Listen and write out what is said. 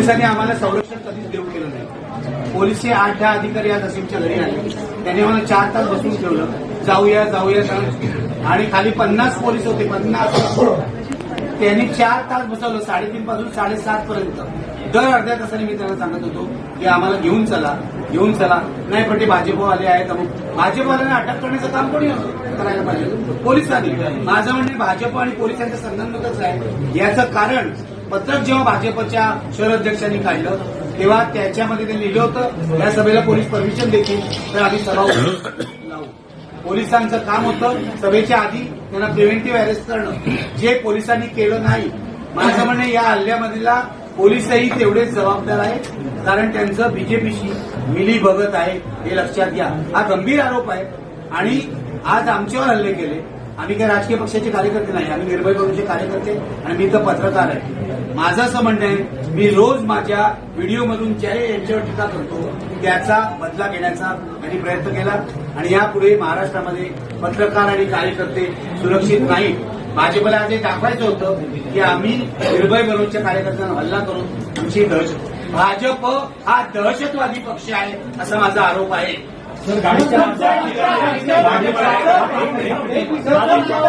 पोलिसांनी आम्हाला संरक्षण कधीच देऊ केलं नाही. पोलीस हे आठ दहा अधिकारी आज असीमच्या घरी आले. त्यांनी आम्हाला चार तास बसून ठेवलं. जाऊया जाऊया जाऊया. आणि खाली पन्नास पोलीस होते पन्नास. त्यांनी चार तास बसवलं साडेतीन पासून साडेसात पर्यंत. दर अर्ध्या तासाने मी त्यांना सांगत होतो की आम्हाला घेऊन चला घेऊन चला. नाही पण ते भाजपवाले आहेत अमुक. भाजपवाल्यांना अटक करण्याचं काम कोणी करायला पाहिजे? पोलिसांनी माझं म्हणणे भाजप आणि पोलिसांच्या संगनमतच आहे. याचं कारण पत्रक जेव्हा भाजपच्या शहराध्यक्षांनी काढलं तेव्हा त्याच्यामध्ये ते लिहिलं होतं या सभेला पोलीस परमिशन देतील तर आम्ही सभा लावू पोलिसांचं काम होतं सभेच्या आधी त्यांना प्रिव्हेंटिव्ह अरेस्ट करणं. जे पोलिसांनी केलं नाही माझं म्हणणे या हल्ल्यामधला पोलिसही तेवढेच जबाबदार आहेत कारण त्यांचं बीजेपीशी मिली भगत आहे हे लक्षात घ्या. हा गंभीर आरोप आहे. आणि आज आमच्यावर हल्ले केले. आम्ही काही राजकीय पक्षाचे कार्यकर्ते नाही आम्ही निर्भय करूचे कार्यकर्ते आणि मी तर पत्रकार आहे. माझं असं म्हणणं आहे मी रोज माझ्या व्हिडिओमधून ज्याही यांच्यावर टीका करतो त्याचा बदला घेण्याचा त्यांनी प्रयत्न केला आणि यापुढे महाराष्ट्रामध्ये पत्रकार आणि कार्यकर्ते सुरक्षित नाहीत. भाजपला आज हे दाखवायचं होतं की आम्ही निर्भय बनवच्या कार्यकर्त्यांना हल्ला करून आमची दहशत भाजप हा दहशतवादी पक्ष आहे असा माझा आरोप आहे. सर गाडीच्या